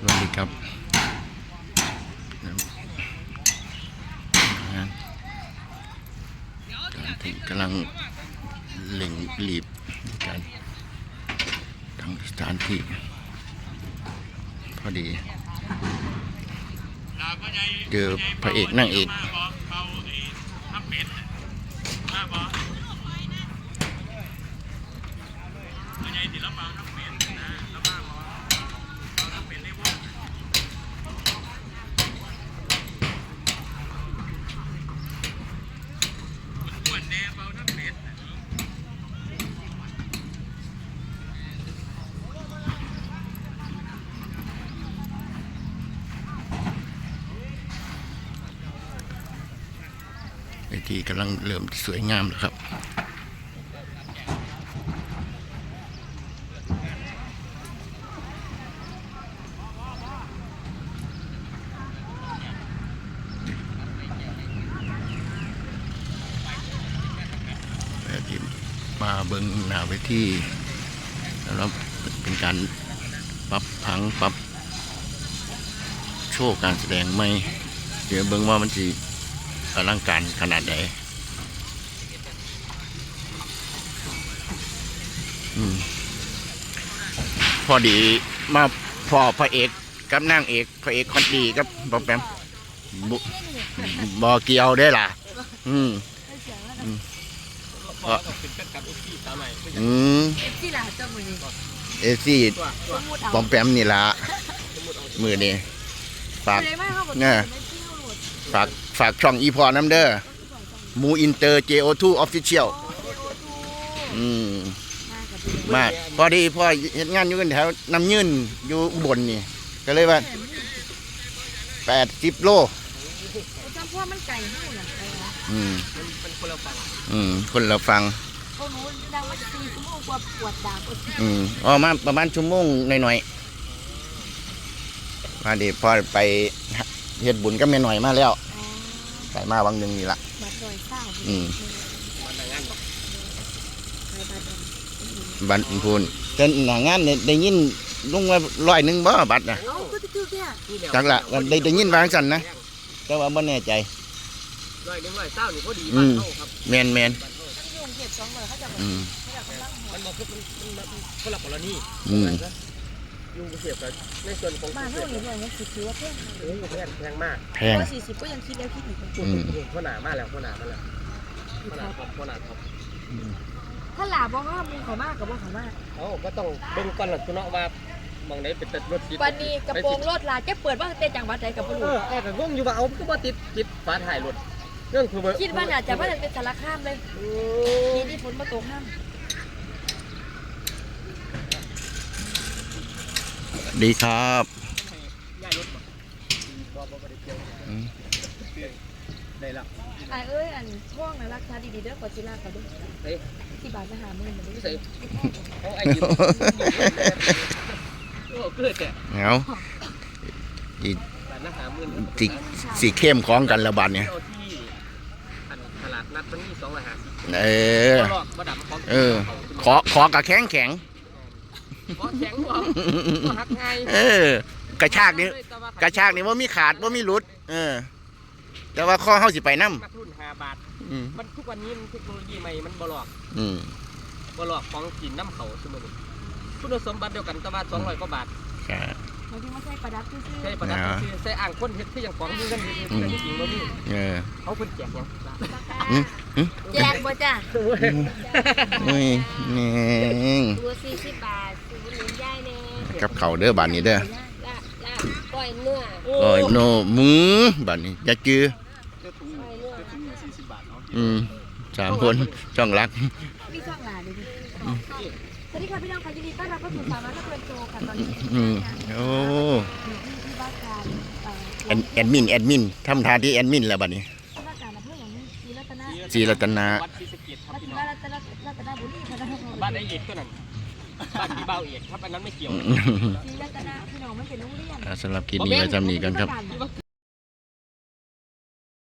สวัสดีครับการที่กำลังเล่งรีบในการตั้งสถานที่ พอดี เจอพระเอกนั่งเอก เว ทีกำลังเริ่มสวยงามแล้วครับที่มาเบิ้งหน้าเวทีแล้วเป็นการปรับผังปรับโชว์การแสดงไม่ เดี๋ยวเบิ้งว่ามันจะ อลังการขนาดไหนอพอดีมาพอพระเอกกับนางเอก พระเอกคนดีกับบอแปมบบอเกียวได้ล่ะ อืมอืมเอซี่สมมุติเอาปอมแปมนี่ละมือนี่ฝากเนี่ยฝาก ฝากช่องอีพอน้ำเด้อหมูอินเตอร์ JO2 Official อืมมากพอดีพ่อเฮ็ดงานอยู่กันแถวน้ำยืนอยู่อุบนนี่ ก็เลยว่า80โลจำพ่อมันไก่ให้หลังไปนะอืมมันคนละฝั่งอืมคนละฟังเขาหนูดังว่าสี่ชั่วโมงกว่าปวดดาบอืมอ๋อมาประมาณชั่วโมงหน่อยๆมาดีพอไปเฮ็ดบุญก็แม่หน่อยมาแล้วใส่มาวังหนึงนี่ละบัดดอยเศร้าอืมมันงานบอกบัตรพูนแต่หน้างานเนี่ยได้ยินลุงว่าร้อยหนึ่งบ่บัตรนะเอ้าก็จะคือแค่จักละได้ได้ยินวาจั่งสันนะแต่ว่าบ่แน่ใจร้อยหนึ่งร้อยเศร้านี่พอดีอืบ้านมเท่าครับแมนแมนยุ่งเก็บสองเลยเขาจะแบบอืมเขาจะกำลังหัวมันบอกคือมันมันมันคนละกรณีอืม ยุ่งเสียบกับในส่วนของมาเสีเท่ายบนี้เนี่ยสิถือว่าแพงโอ้โหแพงแพงมากแพงร้อยสี่สิบก็ยังคิดแล้วคิดอีกอืมพ่อหนามาแล้วพ่อหนามาแล้วพ่อหนาท็อปพ่อหนาท็อปถ้าหลาบอกว่ามึงเขามากกับว่าเขามากเขาก็ต้องเบิ่งก่อนหลังคุณเนาะว่ามองไหนเป็นติดรถติดวันนี้กระโปรงรถลาแกเปิดว่าเต้จังหวัดใดกับพ่อเอลูอกแอบกับงงอยู่ว่าเอาก็บ่ติดติดฝาถ่ายรถเรื่องคือเบอร์คิดว่าน่าจะว่าจะเป็นสารคามเลยโอ้ทีนี้ฝนมาตกห้าม ดีครับย้ายรถบ่บ่บ่ได้เกี่ยวอืมได้แล้วไอ้เอ้ยอันช่วงนั้นรักษาดีๆเด้อกว่าจิลาเขาด้วยเฮ้ยที่บาทจะหาเงินมาด้นี่วยใส่เขาไอ้ยืมโอ้เกิดแต่เอาอีร้านอาหารมื้อสิสีเข้มของกันละบัดเนี่ยที่อันตลาดนัดมันมีสองร้อยห้าสิบเออหลอกบ่ดับของเออขอขอกระแข็งแข็ง ขอแข็งบ่บ่หักไงเออ กระชากนี่กระชากนี่ว่ามีขาดว่ามีหลุด เออ แต่ว่าข้อเฮาสิไปนำนักรุ่น5บาท อืมมันทุกวันนี้มันเทคโนโลยีใหม่มันบ่หลอกอืมบ่หลอกของกินน้ำเขาซุมื้อนี้คุณสมบัติเดียวกันแต่ว่า200กว่าบาทครับ บางทีมาใส่ประดับซื่อใช้ประดับซื้อใช้อ่างคนเฮ็ดคือหยังของมีเงินเฮ็ดแต่จริงๆบ่มีเออเขาเพิ่นแจกหยังอืมอืมๆแจกบ่จ้านี่นี่ตัวสี่สิบบาทซื้อหนุนย่ายแน่กับเขาวเด้อบานนี้เด้อละละก้อยเนื้อโอ้ยโนหมูบานนี้อย่าจื้อก้อยเนื้ออืมสามคนช่องรักมีช่องหลานเลยดิ สวัสดีค่ะพี่น้องค่ะยินดีต้อนรับเข้าสู่สามร้อยนักเรียนโจค่ะตอนนี้อืมโอ้อยู่ที่ที่ว่าการเอ่อแอนแอดมินแอดมินทำทานที่แอดมินแล้วบัดนี้ที่ว่าการอำเภออย่างนี้ศรีรัตนะศรีรัตนาวัดศรีสะเกษครับรัตพี่นน้องรัตนรัตนบุรีพระนครบ้านไอ้เอกตัวนั้นบ้านพี่เบาเอกครับอันนั้นไม่เกี่ยว ศรีรัตนะพี่น้องไม่เป็นโรงเรียนสำหรับคลิปนี้ไว้จำนี้กันครับ ที่ว่า